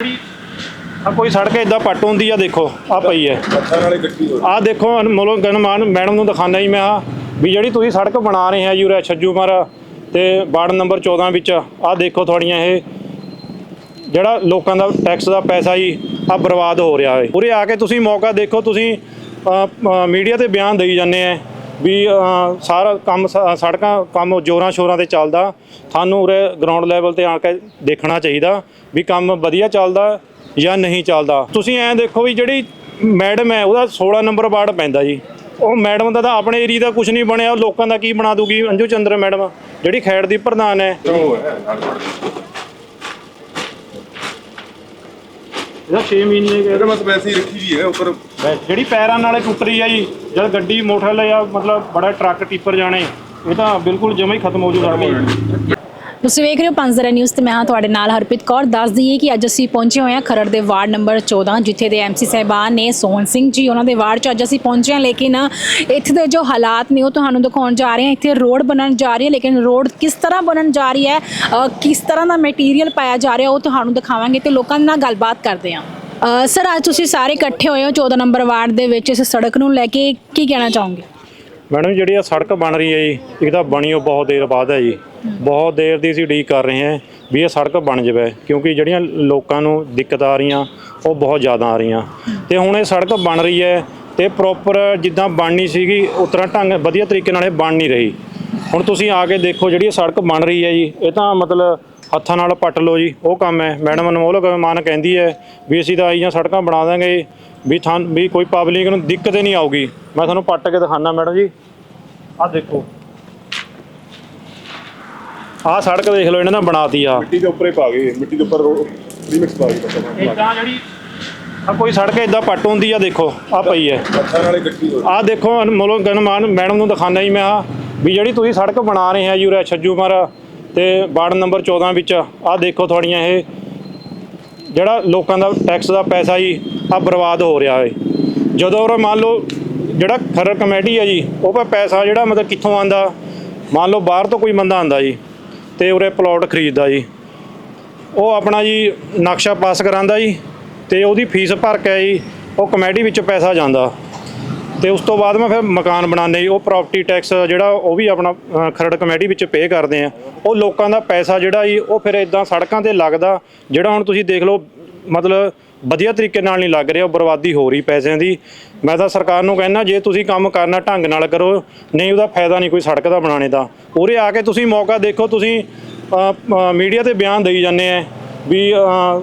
ਆ ਕੋਈ ਸੜਕ ਇਦਾਂ ਪੱਟ ਹੁੰਦੀ ਆ ਦੇਖੋ ਆ ਪਈ ਹੈ ਅੱਖਾਂ ਨਾਲੇ ਇਕੱਠੀ ਹੋ ਆ ਦੇਖੋ ਮੋਲੋ ਗਨਮਾਨ ਮੈਡਮ ਨੂੰ ਦਿਖਾਣਾ ਜੀ ਮੈਂ ਆ। ਵੀ ਜਿਹੜੀ ਤੁਸੀਂ ਸੜਕ ਬਣਾ ਰਹੇ ਆ ਉਰੇ ਛੱਜੂ ਮਾਰਾ ਤੇ ਵਾਰਡ ਨੰਬਰ 14 ਵਿੱਚ ਆ ਦੇਖੋ ਤੁਹਾਡੀਆਂ ਇਹ ਜਿਹੜਾ ਲੋਕਾਂ ਦਾ ਟੈਕਸ ਦਾ ਪੈਸਾ ਜੀ ਆ ਬਰਬਾਦ ਹੋ ਰਿਹਾ ਹੈ ਉਰੇ ਆ ਕੇ ਤੁਸੀਂ ਮੌਕਾ ਦੇਖੋ ਤੁਸੀਂ ਮੀਡੀਆ ਤੇ ਬਿਆਨ ਦੇਈ ਜਾਂਦੇ ਆ। ਵੀ ਸਾਰਾ ਕੰਮ ਸੜਕਾਂ, ਕੰਮ ਜੋਰਾਂ ਸ਼ੋਰਾਂ ਤੇ ਚੱਲਦਾ। ਤੁਹਾਨੂੰ ਉਰੇ ਗਰਾਊਂਡ ਲੈਵਲ ਤੇ ਆ ਕੇ ਦੇਖਣਾ ਚਾਹੀਦਾ ਵੀ ਕੰਮ ਵਧੀਆ ਚੱਲਦਾ ਜਾਂ ਨਹੀਂ ਚੱਲਦਾ। ਤੁਸੀਂ ਐਂ ਦੇਖੋ ਵੀ ਜਿਹੜੀ ਮੈਡਮ ਹੈ, ਉਹਦਾ 16 ਨੰਬਰ ਵਾਰਡ ਪੈਂਦਾ ਜੀ। ਉਹ ਮੈਡਮ ਦਾ ਤਾਂ ਆਪਣੇ ਏਰੀਆ ਦਾ ਕੁਝ ਨਹੀਂ ਬਣਿਆ, ਉਹ ਲੋਕਾਂ ਦਾ ਕੀ ਬਣਾ ਦੂਗੀ? ਅੰਜੂ ਚੰਦਰ ਮੈਡਮ, ਜਿਹੜੀ ਖੈੜ ਦੀ ਪ੍ਰਧਾਨ ਹੈ ਉਹ ਹੈ ਨਾਲ ਪੜ ਇਹਦਾ 6 ਮਹੀਨੇ ਦੇ ਇਹਦੇ ਮਤ ਵੈਸੇ ਹੀ ਰੱਖੀ ਵੀ ਹੈ ਉੱਪਰ। ਜਿਹੜੀ ਪੈਰਾਂ ਨਾਲੇ ਟੁੱਟ ਰਹੀ ਆ ਜੀ ਜਦ ਗੱਡੀ ਮੋਟਰਸਾਈਕਲ ਜਾਂ ਮਤਲਬ ਬੜਾ ਟਰੱਕ ਟਿੱਪਰ ਜਾਣੇ ਇਹ ਤਾਂ ਬਿਲਕੁਲ ਜਮਾ ਹੀ ਖਤਮ ਹੋ ਜੂ ਸੜਕ। ਤੁਸੀਂ ਵੇਖ ਰਹੇ ਹੋ ਪੰਜਜ਼ਰਾ ਨਿਊਜ਼ ਤੇ ਮੈਂ ਹਾਂ ਤੁਹਾਡੇ ਨਾਲ ਹਰਪ੍ਰੀਤ ਕੌਰ। ਦੱਸ ਦਈਏ ਕਿ ਅੱਜ ਅਸੀਂ ਪਹੁੰਚੇ ਹੋਏ ਹਾਂ ਖਰੜ ਦੇ ਵਾਰਡ ਨੰਬਰ 14 ਜਿੱਥੇ ਦੇ ਐਮਸੀ ਸਾਹਿਬਾਨ ਨੇ ਸੋਹਣ ਸਿੰਘ ਜੀ। ਉਹਨਾਂ ਦੇ ਵਾਰਡ 'ਚ ਅੱਜ ਅਸੀਂ ਪਹੁੰਚੇ ਹਾਂ, ਲੇਕਿਨ ਇੱਥੇ ਦੇ ਜੋ ਹਾਲਾਤ ਨੇ ਉਹ ਤੁਹਾਨੂੰ ਦਿਖਾਉਣ ਜਾ ਰਹੇ ਹਾਂ। ਇੱਥੇ ਰੋਡ ਬਣਨ ਜਾ ਰਹੀ ਹੈ, ਲੇਕਿਨ ਰੋਡ ਕਿਸ ਤਰ੍ਹਾਂ ਬਣਨ ਜਾ ਰਹੀ ਹੈ ਕਿਸ ਤਰ੍ਹਾਂ ਦਾ ਮਟੀਰੀਅਲ ਪਾਇਆ ਜਾ ਰਿਹਾ, ਉਹ ਤੁਹਾਨੂੰ ਦਿਖਾਵਾਂਗੇ ਤੇ ਲੋਕਾਂ ਦੇ ਨਾਲ ਗੱਲਬਾਤ ਕਰਦੇ ਹਾਂ। ਸਰ, ਅੱਜ ਤੁਸੀਂ ਸਾਰੇ ਇਕੱਠੇ ਹੋਏ ਹੋ 14 ਨੰਬਰ ਵਾਰਡ ਦੇ ਵਿੱਚ, ਇਸ ਸੜਕ ਨੂੰ ਲੈ ਕੇ ਕੀ ਕਹਿਣਾ ਚਾਹੋਗੇ? ਮੈਡਮ ਜਿਹੜੀ ਆ ਸੜਕ ਬਣ ਰਹੀ ਹੈ ਜੀ ਇੱਕ ਤਾਂ ਬਣੀ ਉਹ ਬਹੁਤ ਦੇਰ ਬਾਅਦ ਹੈ ਜੀ। ਬਹੁਤ ਦੇਰ ਦੀ ਅਸੀਂ ਉਡੀਕ ਕਰ ਰਹੇ ਹਾਂ ਵੀ ਇਹ ਸੜਕ ਬਣ ਜਾਵੇ, ਕਿਉਂਕਿ ਜਿਹੜੀਆਂ ਲੋਕਾਂ ਨੂੰ ਦਿੱਕਤ ਆ ਰਹੀਆਂ, ਉਹ ਬਹੁਤ ਜ਼ਿਆਦਾ ਆ ਰਹੀਆਂ। ਤੇ ਹੁਣ ਇਹ ਸੜਕ ਬਣ ਰਹੀ ਹੈ ਤੇ ਪ੍ਰੋਪਰ ਜਿੱਦਾਂ ਬਣਨੀ ਸੀਗੀ ਉਸ ਤਰ੍ਹਾਂ ਢੰਗ ਵਧੀਆ ਤਰੀਕੇ ਨਾਲ ਇਹ ਬਣ ਨਹੀਂ ਰਹੀ। ਹੁਣ ਤੁਸੀਂ ਆ ਕੇ ਦੇਖੋ ਜਿਹੜੀ ਇਹ ਸੜਕ ਬਣ ਰਹੀ ਹੈ ਜੀ, ਇਹ ਤਾਂ ਮਤਲਬ ਹੱਥਾਂ ਨਾਲ ਪੱਟ ਲਓ ਜੀ ਉਹ ਕੰਮ ਹੈ। ਮੈਡਮ ਅਨਮੋਲਕ ਮਾਨ ਕਹਿੰਦੀ ਹੈ ਵੀ ਅਸੀਂ ਤਾਂ ਆਈਆਂ ਸੜਕਾਂ ਬਣਾ ਦਾਂਗੇ ਵੀ ਥਾਂ ਵੀ ਕੋਈ ਪਬਲਿਕ ਨੂੰ ਦਿੱਕਤ ਹੀ ਨਹੀਂ ਆਊਗੀ। ਮੈਂ ਤੁਹਾਨੂੰ ਪੱਟ ਕੇ ਦਿਖਾਣਾ ਮੈਡਮ ਜੀ। ਆਹ ਦੇਖੋ। ਆਹ ਸੜਕ ਦੇਖ ਲਓ ਇਹਨਾਂ ਨੇ ਬਣਾਤੀ ਆ। ਮਿੱਟੀ ਦੇ ਉੱਪਰ ਹੀ ਪਾ ਗਏ ਮਿੱਟੀ ਦੇ ਉੱਪਰ ਰੀਮਿਕਸ ਪਾ ਗਏ ਬਸ ਇਦਾਂ ਜਿਹੜੀ ਆ ਕੋਈ ਸੜਕ ਇਦਾਂ ਪੱਟ ਹੁੰਦੀ ਆ ਦੇਖੋ ਆ ਪਈ ਹੈ। ਅੱਖਾਂ ਨਾਲੇ ਇਕੱਠੀ ਹੋ ਆਹ ਦੇਖੋ ਅਨਮੋਲ ਗਨਮਾਨ ਮੈਡਮ ਨੂੰ ਦਿਖਾਣਾ ਜੀ ਮੈਂ ਆ ਵੀ ਜਿਹੜੀ ਤੁਸੀਂ ਸੜਕ ਬਣਾ ਰਹੇ ਆ ਜੀ ਉਰੇ ਛੱਜੂ ਮਾਰਾ ਤੇ ਵਾਰਡ ਨੰਬਰ 14 ਵਿੱਚ ਆਹ ਦੇਖੋ ਤੁਹਾਡੀਆਂ ਇਹ ਜਿਹੜਾ ਲੋਕਾਂ ਦਾ ਟੈਕਸ ਦਾ ਪੈਸਾ ਜੀ ਆ ਬਰਬਾਦ ਹੋ ਰਿਹਾ ਹੈ। ਜਦੋਂ ਉਹ ਮੰਨ ਲਓ ਜਿਹੜਾ ਖਰੜ ਕਮੇਟੀ ਹੈ ਜੀ, ਉਹ ਪਾ ਪੈਸਾ ਜਿਹੜਾ ਮਤਲਬ ਕਿੱਥੋਂ ਆਂਦਾ ਮੰਨ ਲਓ ਬਾਹਰ ਤੋਂ ਕੋਈ ਬੰਦਾ ਆਂਦਾ ਜੀ ਤੇ ਉਰੇ ਪਲਾਟ ਖਰੀਦਦਾ ਜੀ। ਉਹ ਆਪਣਾ ਜੀ ਨਕਸ਼ਾ ਪਾਸ ਕਰਾਂਦਾ ਜੀ ਤੇ ਉਹਦੀ ਫੀਸ ਭਰ ਕੇ ਜੀ, ਉਹ ਕਮੇਟੀ ਵਿੱਚ ਪੈਸਾ ਜਾਂਦਾ। ਤੇ ਉਸ ਤੋਂ ਬਾਅਦ ਮੈਂ ਫਿਰ ਮਕਾਨ ਬਣਾਉਂਦੇ ਜੀ ਉਹ ਪ੍ਰਾਪਰਟੀ ਟੈਕਸ ਜਿਹੜਾ ਉਹ ਵੀ ਆਪਣਾ ਅ, ਖਰੜ ਕਮੇਟੀ ਵਿੱਚ ਪੇ ਕਰਦੇ ਆ। ਉਹ ਲੋਕਾਂ ਦਾ ਪੈਸਾ ਜਿਹੜਾ ਜੀ ਉਹ ਫਿਰ ਇਦਾਂ ਸੜਕਾਂ ਤੇ ਲੱਗਦਾ ਜਿਹੜਾ ਹੁਣ ਤੁਸੀਂ ਦੇਖ ਲਓ ਮਤਲਬ ਵਧੀਆ ਤਰੀਕੇ ਨਾਲ ਨਹੀਂ ਲੱਗ ਰਿਹਾ ਉਹ ਬਰਬਾਦੀ ਹੋ ਰਹੀ ਪੈਸਿਆਂ ਦੀ। ਮੈਂ ਤਾਂ ਸਰਕਾਰ ਨੂੰ ਕਹਿੰਦਾ ਜੇ ਤੁਸੀਂ ਕੰਮ ਕਰਨਾ ਢੰਗ ਨਾਲ ਕਰੋ ਨਹੀਂ ਉਹਦਾ ਫਾਇਦਾ ਨਹੀਂ ਕੋਈ ਸੜਕ ਦਾ ਬਣਾਉਣੇ ਦਾ। ਉਰੇ ਆ ਕੇ ਤੁਸੀਂ ਮੌਕਾ ਦੇਖੋ ਤੁਸੀਂ ਮੀਡੀਆ ਤੇ ਬਿਆਨ ਦੇਈ ਜਾਂਦੇ ਆ। ਵੀ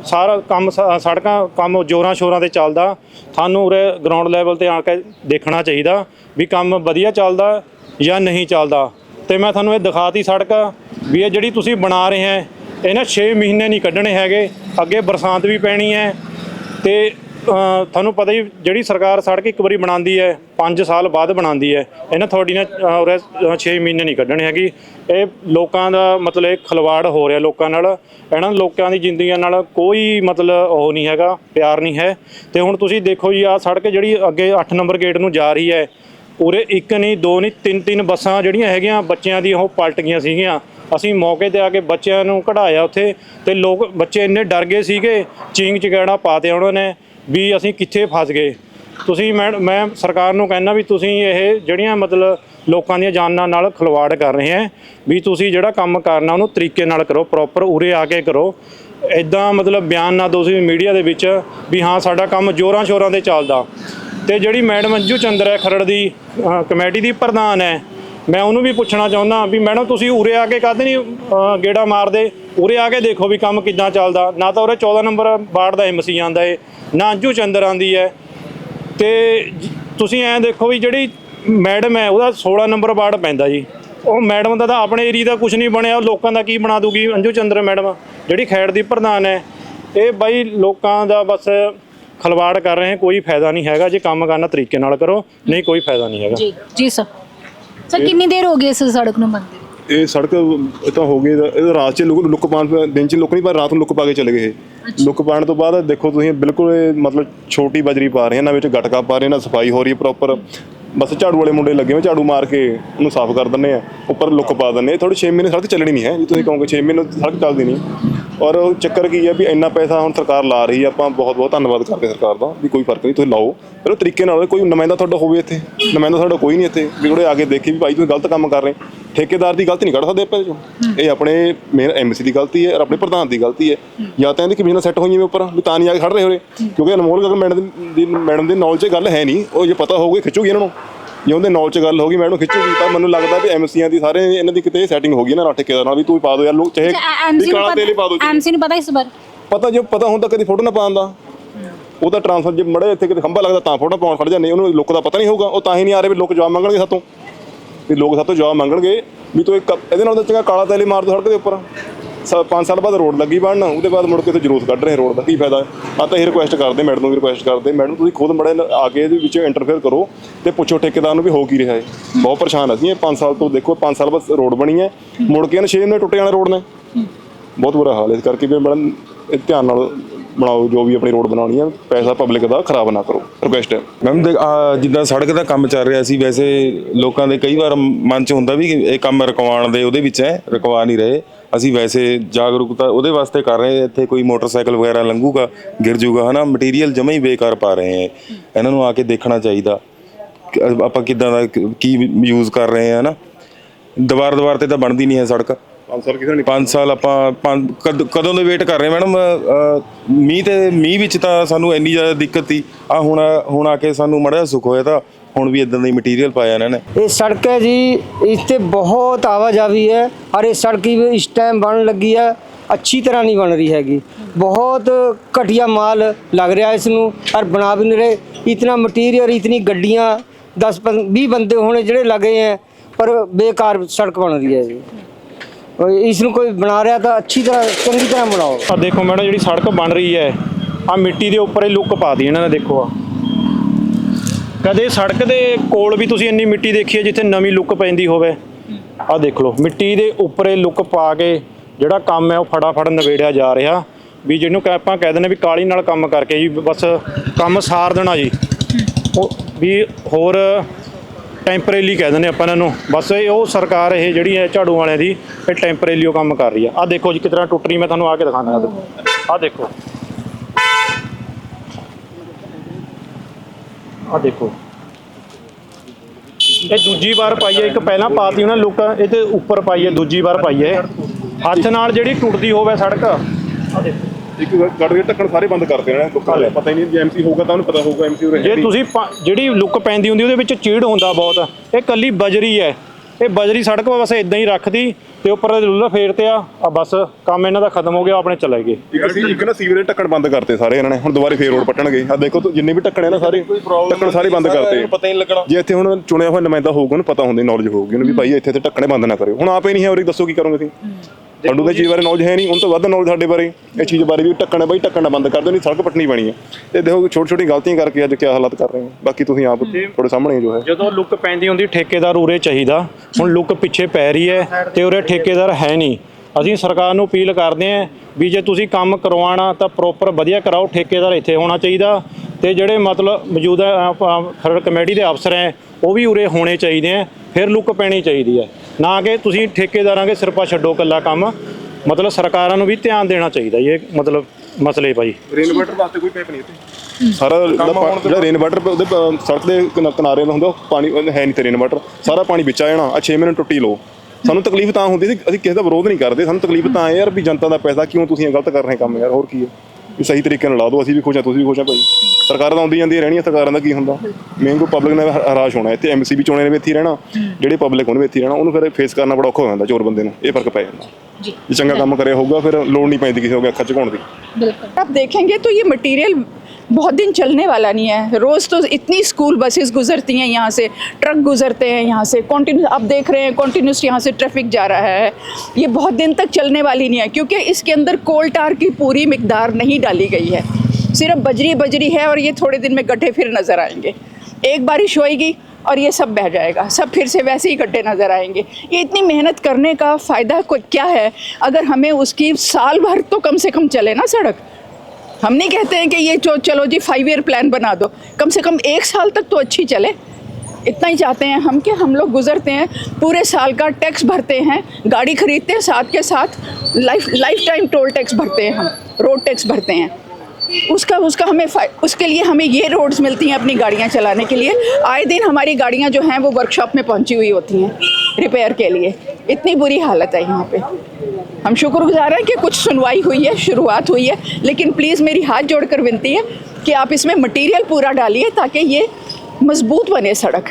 ਸਾਰਾ ਕੰਮ ਸੜਕਾਂ ਕੰਮ ਜੋਰਾਂ ਸ਼ੋਰਾਂ ਤੇ ਚੱਲਦਾ। ਤੁਹਾਨੂੰ ਉਰੇ ਗਰਾਊਂਡ ਲੈਵਲ ਤੇ ਆ ਕੇ ਦੇਖਣਾ ਚਾਹੀਦਾ ਵੀ ਕੰਮ ਵਧੀਆ ਚੱਲਦਾ ਜਾਂ ਨਹੀਂ ਚੱਲਦਾ। ਤੇ ਮੈਂ ਤੁਹਾਨੂੰ ਇਹ ਦਿਖਾਤੀ ਸੜਕ ਵੀ ਇਹ ਜਿਹੜੀ ਤੁਸੀਂ ਬਣਾ ਰਹੇ ਹੈ ਇਹ ਨਾ 6 ਮਹੀਨੇ ਨਹੀਂ ਕੱਢਣੇ ਹੈਗੇ। ਅੱਗੇ ਬਰਸਾਤ ਵੀ ਪੈਣੀ ਹੈ ਤੇ ਤੁਹਾਨੂੰ ਪਤਾ ਹੀ ਜਿਹੜੀ ਸਰਕਾਰ ਸੜਕ ਇੱਕ ਵਾਰੀ ਬਣਾਉਂਦੀ ਹੈ 5 ਸਾਲ ਬਾਅਦ ਬਣਾਉਂਦੀ ਹੈ, ਇਹਨਾਂ ਤੁਹਾਡੀ ਨਾ 6 ਮਹੀਨੇ ਨਹੀਂ ਕੱਢਣੇ ਹੈਗੀ। ਇਹ ਲੋਕਾਂ ਦਾ ਮਤਲਬ ਇਹ ਖਲਵਾੜ ਹੋ ਰਿਹਾ ਲੋਕਾਂ ਨਾਲ। ਇਹਨਾਂ ਲੋਕਾਂ ਦੀ ਜ਼ਿੰਦਗੀਆਂ ਨਾਲ ਕੋਈ ਮਤਲਬ ਉਹ ਨਹੀਂ ਹੈਗਾ, ਪਿਆਰ ਨਹੀਂ ਹੈ। ਤੇ ਹੁਣ ਤੁਸੀਂ ਦੇਖੋ ਜੀ ਆ ਸੜਕ ਜਿਹੜੀ ਅੱਗੇ 8 ਨੰਬਰ ਗੇਟ ਨੂੰ ਜਾ ਰਹੀ ਹੈ, ਉਰੇ ਇੱਕ ਨਹੀਂ, ਦੋ ਨਹੀਂ, ਤਿੰਨ ਤਿੰਨ ਬੱਸਾਂ ਜਿਹੜੀਆਂ ਹੈਗੀਆਂ, ਬੱਚਿਆਂ ਦੀ ਉਹ ਪਲਟ ਗਈਆਂ ਸੀਗੀਆਂ। ਅਸੀਂ ਮੌਕੇ ਤੇ ਆ ਕੇ ਬੱਚਿਆਂ ਨੂੰ ਕਢਾਇਆ ਉੱਥੇ, ਤੇ ਲੋਕ ਬੱਚੇ ਇੰਨੇ ਡਰ ਗਏ ਸੀਗੇ, ਚੀਂਗ ਚਗੜਾ ਪਾਤੇ ਉਹਨਾਂ ਨੇ। ਵੀ ਅਸੀਂ ਕਿੱਥੇ ਫਸ ਗਏ। ਤੁਸੀਂ ਮੈਂ ਮੈਂ ਸਰਕਾਰ ਨੂੰ ਕਹਿੰਦਾ ਵੀ ਤੁਸੀਂ ਇਹ ਜਿਹੜੀਆਂ ਮਤਲਬ ਲੋਕਾਂ ਦੀਆਂ ਜਾਨਾਂ ਨਾਲ ਖਿਲਵਾੜ ਕਰ ਰਹੇ ਹੈ, ਵੀ ਤੁਸੀਂ ਜਿਹੜਾ ਕੰਮ ਕਰਨਾ ਉਹਨੂੰ ਤਰੀਕੇ ਨਾਲ ਕਰੋ ਪ੍ਰੋਪਰ ਉਰੇ ਆ ਕੇ ਕਰੋ। ਇਦਾਂ ਮਤਲਬ ਬਿਆਨ ਨਾ ਦਿਓ ਤੁਸੀਂ ਮੀਡੀਆ ਦੇ ਵਿੱਚ ਵੀ ਹਾਂ ਸਾਡਾ ਕੰਮ ਜੋਰਾਂ ਸ਼ੋਰਾਂ ਤੇ ਚੱਲਦਾ। ਤੇ ਜਿਹੜੀ ਮੈਡਮ ਅੰਜੂ ਚੰਦਰ ਹੈ ਖਰੜ ਦੀ ਕਮੇਟੀ ਦੀ ਪ੍ਰਧਾਨ ਹੈ ਮੈਂ ਉਹਨੂੰ ਵੀ ਪੁੱਛਣਾ ਚਾਹੁੰਦਾ ਵੀ ਮੈਡਮ ਤੁਸੀਂ ਉਰੇ ਆ ਕੇ ਕਾਹਦੇ ਨਹੀਂ ਗੇੜਾ ਮਾਰਦੇ? ਉਰੇ ਆ ਕੇ ਦੇਖੋ ਵੀ ਕੰਮ ਕਿੱਦਾਂ ਚੱਲਦਾ। ਨਾ ਤਾਂ ਉਰੇ 14 ਨੰਬਰ ਵਾਰਡ ਦਾ ਐਮਸੀ ਆਂਦਾ ਏ, ਨਾ ਅੰਜੂ ਚੰਦਰ ਆਂਦੀ ਹੈ ਤੇ ਤੁਸੀਂ ਐਂ ਦੇਖੋ ਵੀ ਜਿਹੜੀ ਮੈਡਮ ਹੈ, ਉਹਦਾ 16 ਨੰਬਰ ਵਾਰਡ ਪੈਂਦਾ ਜੀ। ਉਹ ਮੈਡਮ ਦਾ ਤਾਂ ਆਪਣੇ ਏਰੀਆ ਦਾ ਕੁਝ ਨਹੀਂ ਬਣਿਆ, ਉਹ ਲੋਕਾਂ ਦਾ ਕੀ ਬਣਾ ਦੂਗੀ? ਅੰਜੂ ਚੰਦਰ ਮੈਡਮ, ਜਿਹੜੀ ਖੈੜ ਦੀ ਪ੍ਰਧਾਨ ਹੈ। ਇਹ ਬਾਈ ਲੋਕਾਂ ਦਾ ਬਸ ਖਲਵਾੜ ਕਰ ਰਹੇ, ਕੋਈ ਫਾਇਦਾ ਨਹੀਂ ਹੈਗਾ। ਜੇ ਕੰਮ ਕਰਨਾ ਤਰੀਕੇ ਨਾਲ ਕਰੋ, ਨਹੀਂ ਕੋਈ ਫਾਇਦਾ ਨਹੀਂ ਹੈਗਾ। ਜੀ ਜੀ ਸਰ। ਸਰ ਕਿੰਨੀ ਦੇਰ ਹੋ ਗਈ ਇਸ ਸੜਕ ਨੂੰ ਬਣਦੇ ਇਹ ਸੜਕ ਇਹ ਤਾਂ ਹੋ ਗਈ ਇਹ ਰਾਤ ਚ ਲੁੱਕ ਲੁੱਕ ਪਾਣ ਦਿਨ ਚ ਲੁੱਕ ਨਹੀਂ ਪਰ ਰਾਤ ਨੂੰ ਲੁੱਕ ਪਾ ਕੇ ਚਲੇ ਗਏ ਇਹ। ਲੁੱਕ ਪਾਣ ਤੋਂ ਬਾਅਦ ਦੇਖੋ ਤੁਸੀਂ ਬਿਲਕੁਲ ਇਹ ਮਤਲਬ ਛੋਟੀ ਬਜਰੀ ਪਾ ਰਹੇ ਆ ਨਾ ਵਿੱਚ ਗਟਕਾ ਪਾ ਰਹੇ ਨਾ ਸਫ਼ਾਈ ਹੋ ਰਹੀ ਹੈ ਪ੍ਰੋਪਰ ਬਸ ਝਾੜੂ ਵਾਲੇ ਮੁੰਡੇ ਲੱਗੇ ਹੋਏ, ਝਾੜੂ ਮਾਰ ਕੇ ਉਹਨੂੰ ਸਾਫ਼ ਕਰ ਦਿੰਦੇ ਆ। ਉੱਪਰ ਲੁੱਕ ਪਾ ਦਿੰਦੇ ਆ। ਥੋੜੀ 6 ਮਹੀਨੇ ਸੜਕ ਚੱਲਣੀ ਨਹੀਂ ਹੈ, ਜੇ ਤੁਸੀਂ ਕਹੋਗੇ 6 ਮਹੀਨੇ ਸੜਕ ਚੱਲਦੀ ਨਹੀਂ। ਔਰ ਉਹ ਚੱਕਰ ਕੀ ਹੈ ਵੀ ਇੰਨਾ ਪੈਸਾ ਹੁਣ ਸਰਕਾਰ ਲਾ ਰਹੀ ਹੈ, ਆਪਾਂ ਬਹੁਤ ਬਹੁਤ ਧੰਨਵਾਦ ਕਰਦੇ ਸਰਕਾਰ ਦਾ ਵੀ ਕੋਈ ਫ਼ਰਕ ਨਹੀਂ, ਤੁਸੀਂ ਲਾਓ। ਪਰ ਉਹ ਤਰੀਕੇ ਨਾਲ ਕੋਈ ਨੁਮਾਇੰਦਾ ਤੁਹਾਡਾ ਹੋਵੇ ਇੱਥੇ, ਨੁਮਾਇੰਦਾ ਤੁਹਾਡਾ ਕੋਈ ਨਹੀਂ ਇੱਥੇ। ਵੀ ਉਹਦੇ ਆ ਕੇ ਦੇਖੇ ਵੀ ਭਾਈ ਤੁਸੀਂ ਗਲਤ ਕੰਮ ਕਰ ਰਹੇ ਠੇਕੇਦਾਰ ਦੀ ਗਲਤੀ ਨਹੀਂ ਕੱਢ ਸਕਦੇ ਆਪਾਂ ਇਹਦੇ ਚੋਂ। ਇਹ ਆਪਣੇ ਮੇਨ ਐਮਸੀ ਦੀ ਗਲਤੀ ਹੈ ਔਰ ਆਪਣੇ ਪ੍ਰਧਾਨ ਦੀ ਗਲਤੀ ਹੈ। ਜਾਂ ਤਾਂ ਇਹਦੀ ਕਮਿਸ਼ਨ ਸੈੱਟ ਹੋਈਆਂ ਵੀ ਉੱਪਰ ਵੀ ਤਾਂ ਨਹੀਂ ਆ ਕੇ ਖੜ ਰਹੇ ਹੋਰੇ ਕਿਉਂਕਿ ਅਨਮੋਲ ਗਗਨ ਮੈਡਮ ਦੀ ਮੈਡਮ ਦੀ ਨੌਲੇਜ 'ਚ ਗੱਲ ਹੈ ਨਹੀਂ। ਉਹ ਜੇ ਪਤਾ ਹੋਊਗਾ ਖਿੱਚੂਗੀ ਇਹਨਾਂ ਨੂੰ। ਜੇ ਉਹਦੇ ਨੌਲੇਜ 'ਚ ਗੱਲ ਹੋਗੀ ਮੈਡਮ ਖਿੱਚੂਗੀ। ਤਾਂ ਮੈਨੂੰ ਲੱਗਦਾ ਵੀ ਐਮਸੀਆਂ ਦੀ ਸਾਰੇ ਇਹਨਾਂ ਦੀ ਕਿਤੇ ਸੈਟਿੰਗ ਹੋ ਗਈ ਨਾ ਠੇਕੇਦਾਰ ਨਾਲ ਵੀ ਤੂੰ ਪਾ ਦੋ ਯਾਰ ਲੋਕ ਚਾਹੇ ਵੀ ਐਮਸੀ ਨੂੰ ਕਾਲਾ ਤੇਲ ਹੀ ਪਾ ਦੋ ਪਤਾ ਐਮਸੀ ਨੂੰ ਪਤਾ ਇਸ ਬਾਰੇ? ਪਤਾ ਜੇ ਪਤਾ ਹੁੰਦਾ ਕਦੀ ਫੋਟੋ ਨਾ ਪਾਉਂਦਾ ਉਹਦਾ ਟ੍ਰਾਂਸਫਰ ਜੇ ਮੜੇ ਇੱਥੇ ਕਿਤੇ ਖੰਭਾ ਲੱਗਦਾ ਤਾਂ ਫੋਟੋ ਪਾਉਣ ਖੜ ਜਾਂਦੇ। ਉਹਨੂੰ ਲੋਕ ਦਾ ਪਤਾ ਨਹੀਂ ਹੋਊਗਾ। ਉਹ ਤਾਂ ਹੀ ਨਹੀਂ ਆ ਰਹੇ ਵੀ ਲੋਕ ਜਵਾਬ ਮੰਗਣਗੇ ਸਾਤੋਂ। ਵੀ ਲੋਕ ਸਾਤੋਂ ਜਵਾਬ ਮੰਗਣਗੇ ਵੀ ਤੂੰ ਇੱਕ ਇਹਦੇ ਨਾਲ ਤਾਂ ਚੰਗਾ ਕਾਲਾ ਤੇਲ ਮਾਰ ਦੋ ਸੜਕ ਦੇ ਉੱਪਰ। 5 ਸਾਲ ਬਾਅਦ ਰੋਡ ਲੱਗੀ ਬਣਨ, ਉਹਦੇ ਬਾਅਦ ਮੁੜ ਕੇ ਤੇ ਜਲੂਸ ਕੱਢ ਰਹੇ ਰੋਡ ਦਾ। ਕੀ ਫਾਇਦਾ? ਆ ਤਾਂ ਇਹ ਰਿਕੁਐਸਟ ਕਰਦੇ, ਮੈਡਮ ਨੂੰ ਵੀ ਰਿਕੁਐਸਟ ਕਰਦੇ, ਮੈਡਮ ਤੁਸੀਂ ਖੁਦ ਮੜੇ ਆ ਕੇ ਇਹਦੇ ਵਿੱਚ ਇੰਟਰਫੇਅਰ ਕਰੋ ਤੇ ਪੁੱਛੋ ਠੇਕੇਦਾਰ ਨੂੰ ਵੀ ਹੋ ਕੀ ਰਿਹਾ ਹੈ ਬਹੁਤ ਪਰੇਸ਼ਾਨ ਅਸੀਂ ਇਹ 5 ਸਾਲ ਤੋਂ ਦੇਖੋ 5 ਸਾਲ ਬਾਅਦ ਰੋਡ ਬਣੀ ਹੈ। ਮੁੜ ਕੇ ਇਹਨਾਂ 6 ਮਹੀਨੇ ਟੁੱਟੇ ਜਾਣੇ ਰੋਡ ਨੇ। ਬਹੁਤ ਬੁਰਾ ਹਾਲ ਹੈ ਇਸ ਕਰਕੇ ਵੀ ਮੈਡਮ ਧਿਆਨ ਨਾਲ ਬਣਾਓ, ਜੋ ਵੀ ਆਪਣੀ ਰੋਡ ਬਣਾਉਣੀ ਹੈ ਪੈਸਾ ਪਬਲਿਕ ਦਾ ਖਰਾਬ ਨਾ ਕਰੋ ਰਿਕੁਐਸਟ ਹੈ। ਮੈਮ ਦੇ ਆਹ ਜਿੱਦਾਂ ਸੜਕ ਦਾ ਕੰਮ ਚੱਲ ਰਿਹਾ ਸੀ, ਵੈਸੇ ਲੋਕਾਂ ਦੇ ਕਈ ਵਾਰ ਮਨ 'ਚ ਹੁੰਦਾ ਵੀ ਇਹ ਕੰਮ ਰੁਕਵਾਉਣ ਦੇ ਉਹਦੇ ਵਿੱਚ ਹੈ, ਰੁਕਵਾ ਨਹੀਂ ਰਹੇ। ਅਸੀਂ ਵੈਸੇ ਜਾਗਰੂਕਤਾ ਉਹਦੇ ਵਾਸਤੇ ਕਰ ਰਹੇ ਇੱਥੇ ਕੋਈ ਮੋਟਰਸਾਈਕਲ ਵਗੈਰਾ ਲੰਘੂਗਾ, ਗਿਰ ਜਾਊਗਾ, ਹਨਾ? ਮਟੀਰੀਅਲ ਜਮਾ ਹੀ ਬੇਕਾਰ ਪਾ ਰਹੇ ਹੈ। ਇਹਨਾਂ ਨੂੰ ਆ ਕੇ ਦੇਖਣਾ ਚਾਹੀਦਾ। ਆਪਾਂ ਕਿੱਦਾਂ ਦਾ, ਕੀ ਯੂਜ਼ ਕਰ ਰਹੇ ਹਾਂ, ਹਨਾ? ਦੀਵਾਰ ਦੀਵਾਰ ਤੇ ਤਾਂ ਬਣਦੀ ਨਹੀਂ ਹੈ ਸੜਕ। 5 ਸਾਲ ਕਿਸੇ ਨੇ 5 ਸਾਲ ਆਪਾਂ ਪੰਜ- ਕਦ- ਕਦੋਂ ਦੇ ਵੇਟ ਕਰ ਰਹੇ ਮੈਡਮ ਮੀਂਹ ਤੇ ਮੀਂਹ ਵਿੱਚ ਤਾਂ ਸਾਨੂੰ ਇੰਨੀ ਜ਼ਿਆਦਾ ਦਿੱਕਤ ਸੀ। ਆ ਹੁਣ ਹੁਣ ਆ ਕੇ ਸਾਨੂੰ ਮੜਾ ਸੁੱਖ ਹੋਇਆ ਤਾਂ ਹੁਣ ਵੀ ਇਦਾਂ ਦਾ ਹੀ ਮਟੀਰੀਅਲ ਪਾਇਆ ਇਹਨਾਂ ਨੇ। ਇਹ ਸੜਕ ਹੈ ਜੀ ਇਸ ਤੇ ਬਹੁਤ ਆਵਾਜਾਈ ਹੈ। ਔਰ ਇਹ ਸੜਕ ਵੀ ਇਸ ਟਾਈਮ ਬਣਨ ਲੱਗੀ ਹੈ। ਅੱਛੀ ਤਰ੍ਹਾਂ ਨਹੀਂ ਬਣ ਰਹੀ ਹੈਗੀ। ਬਹੁਤ ਘਟੀਆ ਮਾਲ ਲੱਗ ਰਿਹਾ ਇਸ ਨੂੰ। ਔਰ ਬਣਾ ਵੀ ਨਹੀਂ ਰਹੇ। ਇਤਨਾ ਮਟੀਰੀਅਲ ਇਤਨੀ ਗੱਡੀਆਂ 10 20 ਬੰਦੇ ਹੋਣੇ ਜਿਹੜੇ ਲੱਗੇ ਹੈ ਪਰ ਬੇਕਾਰ ਸੜਕ ਬਣ ਰਹੀ ਹੈ ਜੀ। ਇਸ ਨੂੰ ਕੋਈ ਬਣਾ ਰਿਹਾ ਤਾਂ ਅੱਛੀ ਤਰ੍ਹਾਂ, ਚੰਗੀ ਤਰ੍ਹਾਂ ਬਣਾਓ। ਆ ਦੇਖੋ ਮੈਡਮ, ਜਿਹੜੀ ਸੜਕ ਬਣ ਰਹੀ ਹੈ ਆ ਮਿੱਟੀ ਦੇ ਉੱਪਰ ਇਹ ਲੁੱਕ ਪਾਤੀ ਇਹਨਾਂ ਨੇ, ਦੇਖੋ ਆ ਕਦੇ ਸੜਕ ਦੇ ਕੋਲ ਵੀ ਤੁਸੀਂ ਇੰਨੀ ਮਿੱਟੀ ਦੇਖੀ ਹੈ ਜਿੱਥੇ ਨਵੀਂ ਲੁੱਕ ਪੈਂਦੀ ਹੋਵੇ। ਆ ਦੇਖ ਲਓ, ਮਿੱਟੀ ਦੇ ਉੱਪਰ ਇਹ ਲੁੱਕ ਪਾ ਕੇ ਜਿਹੜਾ ਕੰਮ ਹੈ ਉਹ ਫਟਾਫਟ ਨਵੇੜਿਆ ਜਾ ਰਿਹਾ। ਵੀ ਜਿਹਨੂੰ ਆਪਾਂ ਕਹਿ ਦਿੰਦੇ ਵੀ ਕਾਲੀ ਨਾਲ ਕੰਮ ਕਰਕੇ ਜੀ, ਬਸ ਕੰਮ ਸਾਰ ਦੇਣਾ ਜੀ। ਉਹ ਵੀ ਹੋਰ ਟੈਂਪਰੇਰੀ ਕਹਿ ਦਿੰਦੇ ਆਪਾਂ ਇਹਨਾਂ ਨੂੰ। ਬਸ ਇਹ ਉਹ ਸਰਕਾਰ ਇਹ ਜਿਹੜੀ ਹੈ ਝਾੜੂ ਵਾਲਿਆਂ ਦੀ, ਇਹ ਟੈਂਪਰੇਰੀ ਉਹ ਕੰਮ ਕਰ ਰਹੀ ਆ। ਆ ਦੇਖੋ ਜੀ ਕਿਤਨਾ ਟੁੱਟ ਰਹੀ, ਮੈਂ ਤੁਹਾਨੂੰ ਆ ਕੇ ਦਿਖਾਣਾ ਆ ਦੇਖੋ। ਆ ਦੇਖੋ। ਇਹ ਦੂਜੀ ਵਾਰ ਪਾਈ ਹੈ, ਇੱਕ ਪਹਿਲਾਂ ਪਾਤੀ ਉਹਨਾਂ ਲੁੱਕ ਇਹ ਤੇ ਉੱਪਰ ਪਾਈ ਹੈ, ਦੂਜੀ ਵਾਰ ਪਾਈ ਹੈ। ਹੱਥ ਨਾਲ ਜਿਹੜੀ ਟੁੱਟਦੀ ਹੋਵੇ ਸੜਕ। ਆ ਦੇਖੋ। ਇੱਕ ਗੱਡ ਦੇ ਢੱਕਣ ਸਾਰੇ ਬੰਦ ਕਰ ਦੇਣਾ ਲੋਕਾਂ ਨੂੰ ਪਤਾ ਹੀ ਨਹੀਂ ਜੇ ਐਮਸੀ ਹੋਊਗਾ ਤਾਂ ਉਹਨੂੰ ਪਤਾ ਹੋਊਗਾ ਐਮਸੀ ਉਰੇ ਜੇ। ਤੁਸੀਂ ਪਾ- ਜਿਹੜੀ ਲੁੱਕ ਪੈਂਦੀ ਹੁੰਦੀ ਉਹਦੇ ਵਿੱਚ ਚੀੜ ਹੁੰਦਾ ਬਹੁਤ। ਇਹ ਕੱਲੀ ਬਜਰੀ ਹੈ। ਇਹ ਬਜਰੀ ਸੜਕ ਬਸ ਇਦਾਂ ਹੀ ਰੱਖਦੀ ਤੇ ਉੱਪਰ ਲੁੱਲਾ ਫੇਰਤੇ ਆ। ਆ ਬਸ ਕੰਮ ਇਹਨਾਂ ਦਾ ਖਤਮ ਹੋ ਗਿਆ ਆਪਣੇ ਚਲੇ ਗਏ। ਇੱਕ ਅਸੀਂ ਇੱਕ ਨਾ ਸੀਵਰੇਜ ਢੱਕਣ ਬੰਦ ਕਰਤੇ ਸਾਰੇ ਇਹਨਾਂ ਨੇ। ਹੁਣ ਦੁਬਾਰੇ ਫੇਰ ਰੋਡ ਪੱਟਣਗੇ। ਆ ਦੇਖੋ ਤੁਸੀਂ ਜਿੰਨੇ ਵੀ ਢੱਕਣ ਹੈ ਨਾ ਸਾਰੇ ਢੱਕਣ ਸਾਰੇ ਬੰਦ ਕਰਤੇ। ਪਤਾ ਹੀ ਨਹੀਂ ਲੱਗਣਾ। ਜੇ ਇੱਥੇ ਹੁਣ ਚੁਣਿਆ ਹੋਇਆ ਨੁਮਾਇੰਦਾ ਹੋਊਗਾ ਉਹਨੂੰ ਪਤਾ ਹੁੰਦੀ ਨੌਲੇਜ ਹੋਊਗੀ। ਉਹਨੂੰ ਵੀ ਭਾਈ ਇੱਥੇ ਤੇ ਢੱਕਣੇ ਬੰਦ ਨਾ ਕਰਿਓ। ਹੁਣ ਆਪੇ ਨਹੀਂ ਹੈ ਔਰ ਦੱਸੋ ਕੀ ਕਰੋਗੇ ਤੁਸੀਂ? ਸਾਨੂੰ ਤਾਂ ਚੀਜ਼ ਬਾਰੇ ਨੌਲੇਜ ਹੈ ਨਹੀਂ ਉਹਨਾਂ ਤੋਂ ਵੱਧ ਨੌਲੇਜ ਸਾਡੇ ਬਾਰੇ। ਇਹ ਚੀਜ਼ ਬਾਰੇ ਵੀ ਢੱਕਣ ਹੈ ਬਾਈ ਢੱਕਣ ਨਾ ਬੰਦ ਕਰ ਦਿਓ ਨਹੀਂ ਸੜਕ ਪੱਟਣੀ ਪੈਣੀ ਹੈ। ਇਹ ਦੇਖੋ ਛੋਟੀ ਛੋਟੀ ਗਲਤੀਆਂ ਕਰਕੇ ਅੱਜ ਕੀ ਹਾਲਾਤ ਕਰ ਰਹੇ ਹੋ। ਬਾਕੀ ਤੁਸੀਂ ਆਪ ਤੁਹਾਡੇ ਸਾਹਮਣੇ ਜੋ ਹੈ। ਜਦੋਂ ਲੁੱਕ ਪੈਂਦੀ ਹੁੰਦੀ ਠੇਕੇਦਾਰ ਉਰੇ ਚਾਹੀਦਾ। ਹੁਣ ਲੁੱਕ ਪਿੱਛੇ ਪੈ ਰਹੀ ਹੈ ਤੇ ਉਰੇ ਠੇਕੇਦਾਰ ਹੈ ਨਹੀਂ। ਅਸੀਂ ਸਰਕਾਰ ਨੂੰ ਅਪੀਲ ਕਰਦੇ ਹਾਂ ਵੀ ਜੇ ਤੁਸੀਂ ਕੰਮ ਕਰਵਾਉਣਾ ਤਾਂ ਪ੍ਰੋਪਰ ਵਧੀਆ ਕਰਾਓ ਠੇਕੇਦਾਰ ਇੱਥੇ ਹੋਣਾ ਚਾਹੀਦਾ। ਤੇ ਜਿਹੜੇ ਮਤਲਬ ਮੌਜੂਦਾ ਖਰੜ ਕਮੇਟੀ ਦੇ ਅਫਸਰ ਹੈ ਉਹ ਵੀ ਉਰੇ ਹੋਣੇ ਚਾਹੀਦੇ ਆ ਫਿਰ ਲੁੱਕ ਪੈਣੀ ਚਾਹੀਦੀ ਹੈ। ਨਾ ਕਿ ਤੁਸੀਂ ਠੇਕੇਦਾਰਾਂ ਦੇ ਸਿਰਪਾ ਛੱਡੋ ਕੱਲਾ ਕੰਮ। ਮਤਲਬ ਸਰਕਾਰਾਂ ਨੂੰ ਵੀ ਧਿਆਨ ਦੇਣਾ ਚਾਹੀਦਾ ਇਹ ਮਤਲਬ ਮਸਲੇ ਭਾਈ ਰੇਨ ਵਾਟਰ ਵਾਸਤੇ ਕੋਈ ਪਾਈਪ ਨਹੀਂ ਇੱਥੇ ਸਾਰਾ ਜਿਹੜਾ ਰੇਨ ਵਾਟਰ ਉਹਦੇ ਸੜਕ ਦੇ ਕਿਨਾ- ਕਿਨਾਰੇ ਦਾ ਹੁੰਦਾ ਉਹ ਪਾਣੀ ਹੈ ਨਹੀਂ ਤੇ ਰੇਨ ਵਾਟਰ ਸਾਰਾ ਪਾਣੀ ਵਿੱਚ ਆ ਜਾਣਾ ਆ 6 ਮਹੀਨੇ ਟੁੱਟੀ ਲੋ ਸਾਨੂੰ ਤਕਲੀਫ ਤਾਂ ਹੁੰਦੀ ਸੀ ਅਸੀਂ ਕਿਸੇ ਦਾ ਵਿਰੋਧ ਨਹੀਂ ਕਰਦੇ ਸਾਨੂੰ ਤਕਲੀਫ ਤਾਂ ਹੈ ਯਾਰ ਵੀ ਜਨਤਾ ਦਾ ਪੈਸਾ ਕਿਉਂ ਤੁਸੀਂ ਗਲਤ ਕਰ ਰਹੇ ਕੰਮ ਯਾਰ ਹੋਰ ਕੀ ਹੈ। ਵੀ ਸਹੀ ਤਰੀਕੇ ਨਾਲ ਲਾ ਦਿਓ ਅਸੀਂ ਵੀ ਖੁਸ਼ ਹਾਂ ਤੁਸੀਂ ਵੀ ਖੁਸ਼ ਹਾਂ ਭਾਈ ਸਰਕਾਰਾਂ ਤਾਂ ਆਉਂਦੀ ਜਾਂਦੀਆਂ ਰਹਿਣੀਆਂ ਸਰਕਾਰਾਂ ਦਾ ਕੀ ਹੁੰਦਾ ਮੇਨ ਕੋ ਪਬਲਿਕ ਨੇ ਹ- ਹਰਾਸ਼ ਹੋਣਾ ਇੱਥੇ ਐਮਸੀ ਵੀ ਚੋਣੇ ਨੇ ਵੀ ਇੱਥੇ ਹੀ ਰਹਿਣਾ ਜਿਹੜੇ ਪਬਲਿਕ ਉਹਨੇ ਵੀ ਇੱਥੇ ਹੀ ਰਹਿਣਾ ਉਹਨੂੰ ਫਿਰ ਫੇਸ ਕਰਨਾ ਬੜਾ ਔਖਾ ਹੋ ਜਾਂਦਾ ਚੋਰ ਬੰਦੇ ਨੂੰ ਇਹ ਫਰਕ ਪੈ ਜਾਂਦਾ ਜੀ ਜੇ ਚੰਗਾ ਕੰਮ ਕਰਿਆ ਹੋਊਗਾ ਫਿਰ ਲੋੜ ਨਹੀਂ ਪੈਂਦੀ ਕਿਸੇ ਹੋ ਗਿਆ ਅੱਖਾਂ ਝੁਕਾਉਣ ਦੀ ਬਿਲਕੁਲ आप देखेंगे तो ये मटेरियल बहुत दिन चलने वाला नहीं है। रोज़ तो इतनी स्कूल बसेस गुजरती हैं यहाँ से, ट्रक गुजरते हैं यहाँ से कॉन्टीन्यू आप देख रहे हैं कॉन्टीन्यूस यहाँ से ट्रैफ़िक जा रहा है। ये बहुत दिन तक चलने वाली नहीं है, क्योंकि इसके अंदर कोल टार की पूरी मकदार नहीं डाली गई है। सिर्फ़ बजरी बजरी है और ये थोड़े दिन में गड्ढे फिर नज़र आएँगे। एक बारिश होएगी और ये सब बह जाएगा, सब फिर से वैसे ही गड्ढे नज़र आएँगे। ये इतनी मेहनत करने का फ़ायदा क्या है? अगर हमें उसकी साल भर तो कम से कम चले ना सड़क। हम नहीं कहते हैं कि ये जो चलो जी फाइव ईयर प्लान बना दो। कम से कम एक साल तक तो अच्छी चले। इतना ही चाहते हैं हम कि हम लोग गुजरते हैं, पूरे साल का टैक्स भरते हैं, गाड़ी खरीदते हैं, साथ के साथ life life time toll tax भरते हैं हम रोड टैक्स भरते हैं। उसका उसका हमें उसके लिए हमें ये रोड्स मिलती हैं अपनी गाड़ियाँ चलाने के लिए। आए दिन हमारी गाड़ियाँ जो हैं, वो वर्कशॉप में पहुँची हुई होती हैं रिपेयर के लिए। इतनी बुरी हालत है यहाँ पे। हम शुक्रगुजार हैं कि कुछ सुनवाई हुई है, शुरुआत हुई है, लेकिन प्लीज़ मेरी हाथ जोड़कर विनती है कि आप इसमें मटेरियल पूरा डालिए ताकि ये मज़बूत बने सड़क।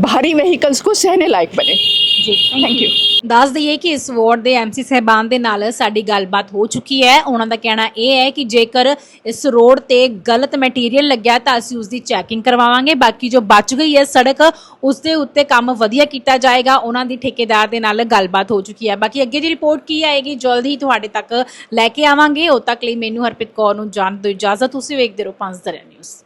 भारी व्हीकल्स को सहने लायक बने जी थैंक यू ਦੱਸ ਦਈਏ ਕਿ ਇਸ ਵਾਰਡ ਦੇ ਐਮਸੀ ਸਹਿਬਾਨ ਦੇ ਨਾਲ ਸਾਡੀ ਗੱਲਬਾਤ ਹੋ ਚੁੱਕੀ ਹੈ ਉਹਨਾਂ ਦਾ ਕਹਿਣਾ ਇਹ ਹੈ ਕਿ ਜੇਕਰ ਇਸ ਰੋਡ ਤੇ ਗਲਤ ਮਟੀਰੀਅਲ ਲੱਗਿਆ ਤਾਂ ਅਸੀਂ ਉਸ ਦੀ ਚੈਕਿੰਗ ਕਰਵਾਵਾਂਗੇ ਬਾਕੀ ਜੋ ਬਚ ਗਈ ਹੈ ਸੜਕ ਉਸ ਦੇ ਉੱਤੇ ਕੰਮ ਵਧੀਆ ਕੀਤਾ ਜਾਏਗਾ ਉਹਨਾਂ ਦੀ ਠੇਕੇਦਾਰ ਦੇ ਨਾਲ ਗੱਲਬਾਤ ਹੋ ਚੁੱਕੀ ਹੈ ਬਾਕੀ ਅੱਗੇ ਦੀ ਰਿਪੋਰਟ ਕੀ ਆਏਗੀ ਜਲਦੀ ਹੀ ਤੁਹਾਡੇ ਤੱਕ ਲੈ ਕੇ ਆਵਾਂਗੇ ਉਦ ਤੱਕ ਲਈ ਮੈਨੂੰ ਹਰਪ੍ਰੀਤ ਕੌਰ ਨੂੰ ਜਾਣ ਦਿਓ ਇਜਾਜ਼ਤ ਤੁਸੀਂ ਵੇਖਦੇ ਰਹੋ ਪੰਜ ਦਰਿਆ ਨਿਊਜ਼